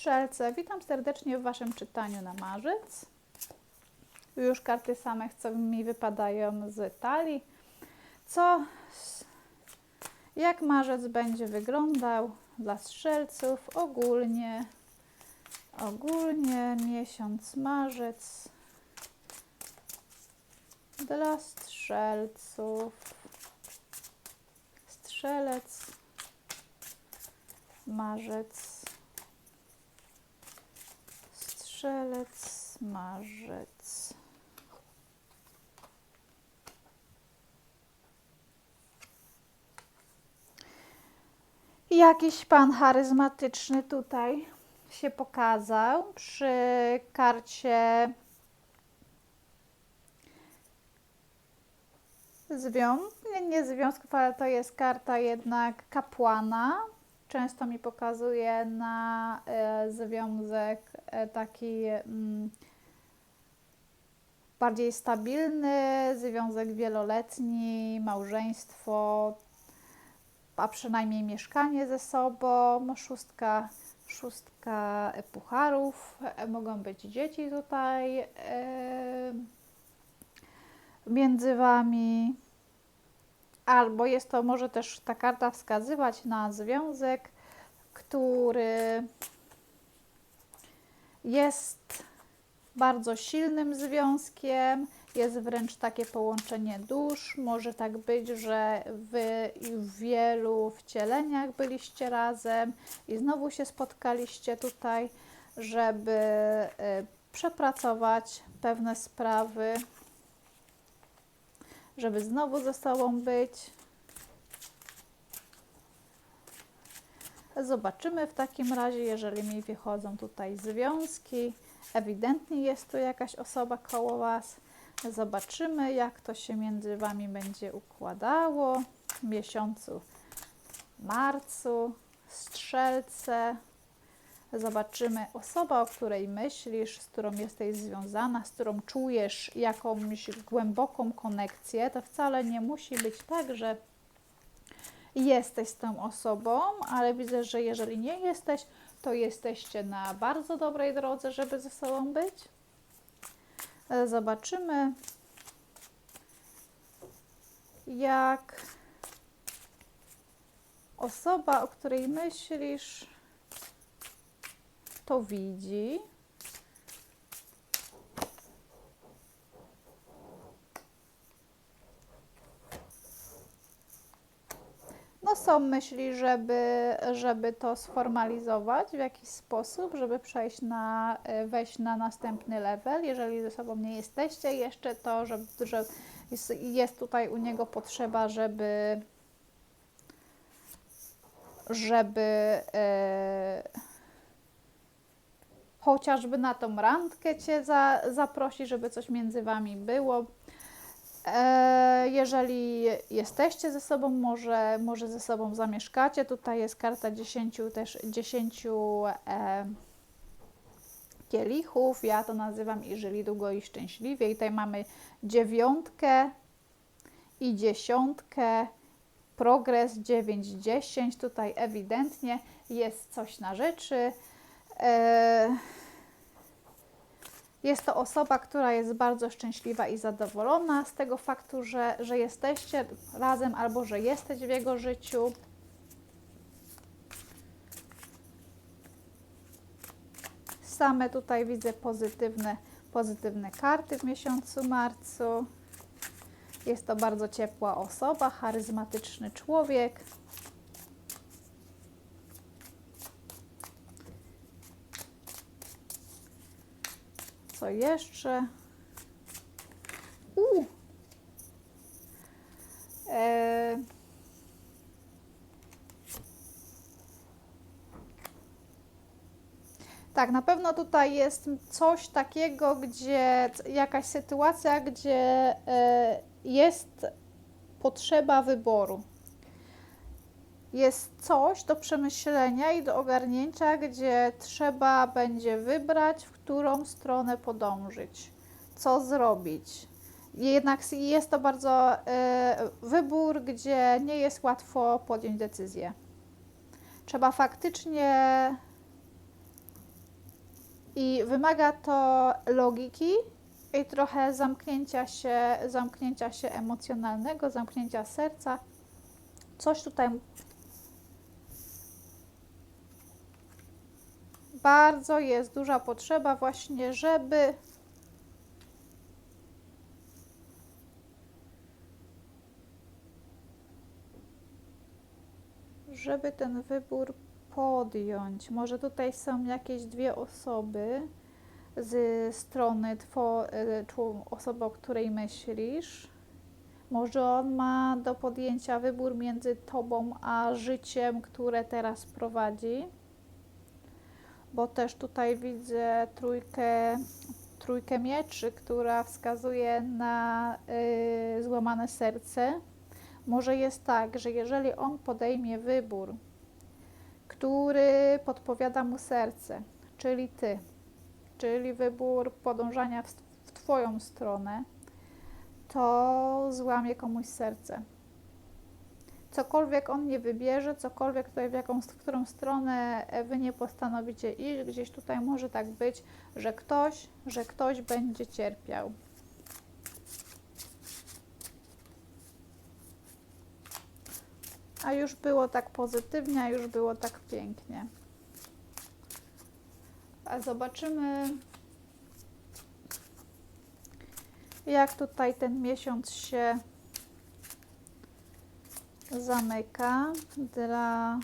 Strzelce, witam serdecznie w Waszym czytaniu na marzec. Już karty same, co mi wypadają z talii. Co, jak marzec będzie wyglądał dla strzelców ogólnie? Ogólnie miesiąc marzec dla strzelców. Strzelec, marzec, strzelec, marzec. Jakiś pan charyzmatyczny tutaj się pokazał przy karcie związków, nie, nie związków, ale to jest karta jednak kapłana. Często mi pokazuje na e, związek e, taki mm, bardziej stabilny, związek wieloletni, małżeństwo, a przynajmniej mieszkanie ze sobą, szóstka, szóstka pucharów, e, mogą być dzieci tutaj między Wami, albo jest to może też ta karta wskazywać na związek, który jest bardzo silnym związkiem, jest wręcz takie połączenie dusz. Może tak być, że wy w wielu wcieleniach byliście razem i znowu się spotkaliście tutaj, żeby y, przepracować pewne sprawy, żeby znowu ze sobą być. Zobaczymy w takim razie, jeżeli mi wychodzą tutaj związki. Ewidentnie jest tu jakaś osoba koło Was. Zobaczymy, jak to się między Wami będzie układało w miesiącu marcu. Strzelce. Zobaczymy osoba, o której myślisz, z którą jesteś związana, z którą czujesz jakąś głęboką konekcję. To wcale nie musi być tak, że jesteś z tą osobą, ale widzę, że jeżeli nie jesteś, to jesteście na bardzo dobrej drodze, żeby ze sobą być. Zobaczymy, jak osoba, o której myślisz, to widzi. No są myśli, żeby, żeby to sformalizować w jakiś sposób, żeby przejść na, wejść na następny level. Jeżeli ze sobą nie jesteście jeszcze, to że, że jest, jest tutaj u niego potrzeba, żeby żeby e, chociażby na tą randkę Cię za, zaprosi, żeby coś między Wami było. E, jeżeli jesteście ze sobą, może, może ze sobą zamieszkacie. Tutaj jest karta 10 też 10 e, kielichów. Ja to nazywam i żyli długo i szczęśliwie. I tutaj mamy dziewiątkę i dziesiątkę. Progres 9-10. Tutaj ewidentnie jest coś na rzeczy. E, jest to osoba, która jest bardzo szczęśliwa i zadowolona z tego faktu, że, że jesteście razem albo że jesteś w jego życiu. Same tutaj widzę pozytywne, pozytywne karty w miesiącu marcu. Jest to bardzo ciepła osoba, charyzmatyczny człowiek. Co jeszcze? U. E... Tak, na pewno tutaj jest coś takiego, gdzie jakaś sytuacja, gdzie e, jest potrzeba wyboru. Jest coś do przemyślenia i do ogarnięcia, gdzie trzeba będzie wybrać, w którą stronę podążyć, co zrobić. Jednak jest to bardzo y, wybór, gdzie nie jest łatwo podjąć decyzję. Trzeba faktycznie I wymaga to logiki i trochę zamknięcia się, zamknięcia się emocjonalnego, zamknięcia serca. Coś tutaj bardzo jest duża potrzeba właśnie, żeby żeby ten wybór podjąć. Może tutaj są jakieś dwie osoby z strony two, y, osoby, o której myślisz. Może on ma do podjęcia wybór między tobą a życiem, które teraz prowadzi. Bo też tutaj widzę trójkę, trójkę mieczy, która wskazuje na y, złamane serce. Może jest tak, że jeżeli on podejmie wybór, który podpowiada mu serce, czyli ty, czyli wybór podążania w, w Twoją stronę, to złamie komuś serce. Cokolwiek on nie wybierze, cokolwiek tutaj w, jaką, w którą stronę Wy nie postanowicie iść, gdzieś tutaj może tak być, że ktoś, że ktoś będzie cierpiał. A już było tak pozytywnie, a już było tak pięknie. A zobaczymy, jak tutaj ten miesiąc się zamyka dla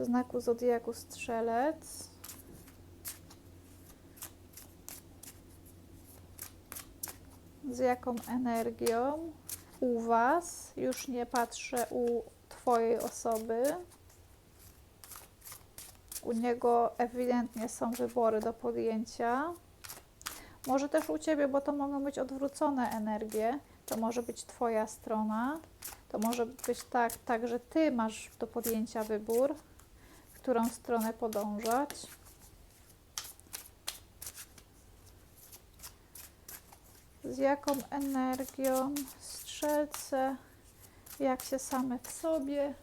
znaku Zodiaku Strzelec. Z jaką energią u Was? Już nie patrzę u Twojej osoby. U niego ewidentnie są wybory do podjęcia. Może też u Ciebie, bo to mogą być odwrócone energie. To może być Twoja strona. To może być tak, tak, że Ty masz do podjęcia wybór, w którą stronę podążać. Z jaką energią strzelce, jak się same w sobie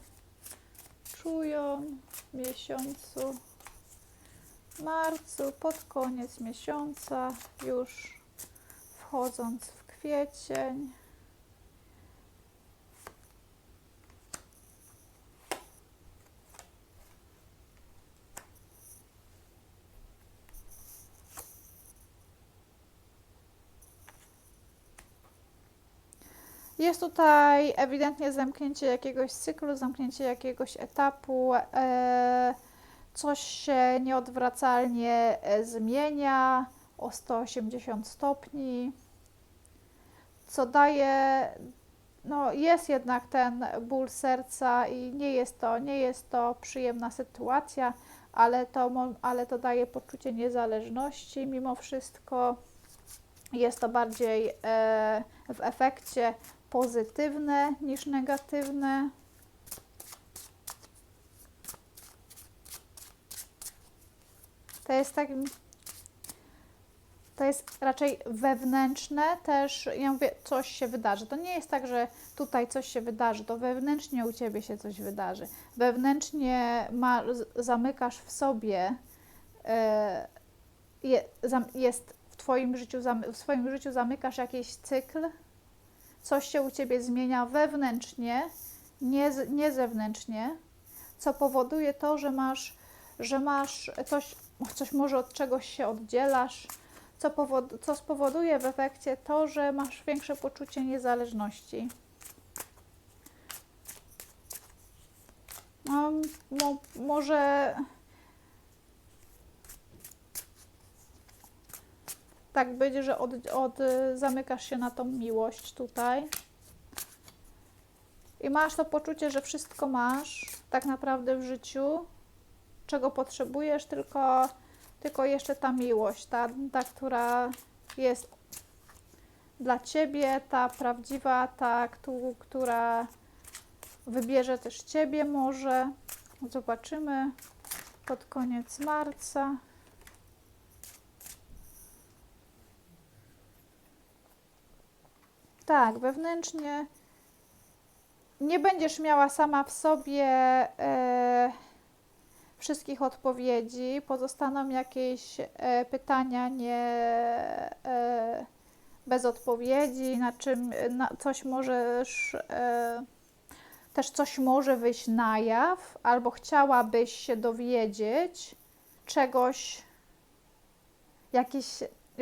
czują w miesiącu marcu, pod koniec miesiąca, już wchodząc w kwiecień. Jest tutaj ewidentnie zamknięcie jakiegoś cyklu, zamknięcie jakiegoś etapu. E, coś się nieodwracalnie e, zmienia o 180 stopni, co daje, no jest jednak ten ból serca i nie jest to, nie jest to przyjemna sytuacja, ale to, ale to daje poczucie niezależności mimo wszystko. Jest to bardziej e, w efekcie pozytywne niż negatywne. To jest tak. To jest raczej wewnętrzne też, ja mówię, coś się wydarzy. To nie jest tak, że tutaj coś się wydarzy, to wewnętrznie u Ciebie się coś wydarzy. Wewnętrznie ma, zamykasz w sobie, e, jest w Twoim życiu, w swoim życiu zamykasz jakiś cykl, coś się u Ciebie zmienia wewnętrznie, nie, nie zewnętrznie, co powoduje to, że masz, że masz coś, coś może od czegoś się oddzielasz, co, powod, co spowoduje w efekcie to, że masz większe poczucie niezależności. No, mo, może tak być, że od, od, zamykasz się na tą miłość tutaj. I masz to poczucie, że wszystko masz tak naprawdę w życiu, czego potrzebujesz, tylko, tylko jeszcze ta miłość, ta, ta, która jest dla ciebie, ta prawdziwa, ta, któ- która wybierze też ciebie może. Zobaczymy pod koniec marca. Tak, wewnętrznie nie będziesz miała sama w sobie e, wszystkich odpowiedzi. Pozostaną jakieś e, pytania nie, e, bez odpowiedzi, na czym na coś możesz, e, też coś może wyjść na jaw, albo chciałabyś się dowiedzieć czegoś, jakiś,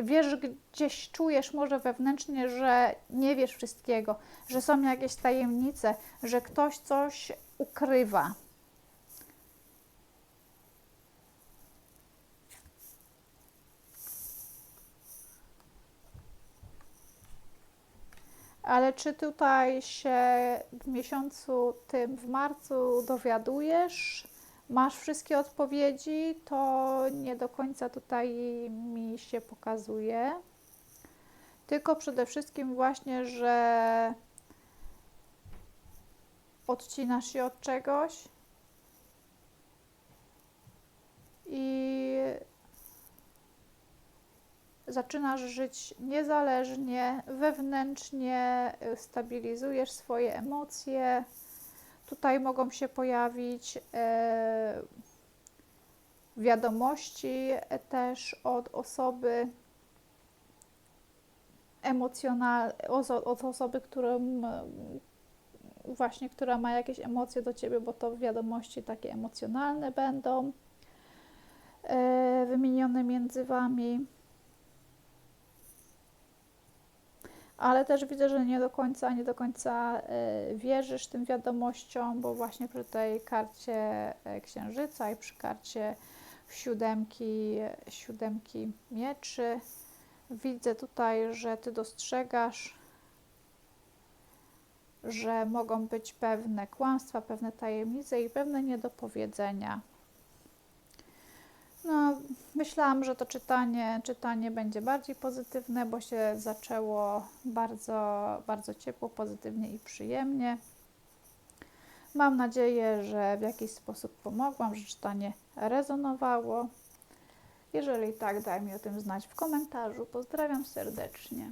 wiesz, gdzieś czujesz może wewnętrznie, że nie wiesz wszystkiego, że są jakieś tajemnice, że ktoś coś ukrywa. Ale czy tutaj się w miesiącu tym, w marcu dowiadujesz, masz wszystkie odpowiedzi, to nie do końca tutaj mi się pokazuje. Tylko przede wszystkim właśnie, że odcinasz się od czegoś i zaczynasz żyć niezależnie, wewnętrznie, stabilizujesz swoje emocje. Tutaj mogą się pojawić e, wiadomości też od osoby emocjonalnej, od osoby, którą e, właśnie, która ma jakieś emocje do ciebie, bo to wiadomości takie emocjonalne będą e, wymienione między wami. Ale też widzę, że nie do końca, nie do końca y, wierzysz tym wiadomościom, bo właśnie przy tej karcie y, księżyca i przy karcie siódemki, siódemki mieczy widzę tutaj, że ty dostrzegasz, że mogą być pewne kłamstwa, pewne tajemnice i pewne niedopowiedzenia. No, myślałam, że to czytanie, czytanie będzie bardziej pozytywne, bo się zaczęło bardzo, bardzo ciepło, pozytywnie i przyjemnie. Mam nadzieję, że w jakiś sposób pomogłam, że czytanie rezonowało. Jeżeli tak, daj mi o tym znać w komentarzu. Pozdrawiam serdecznie.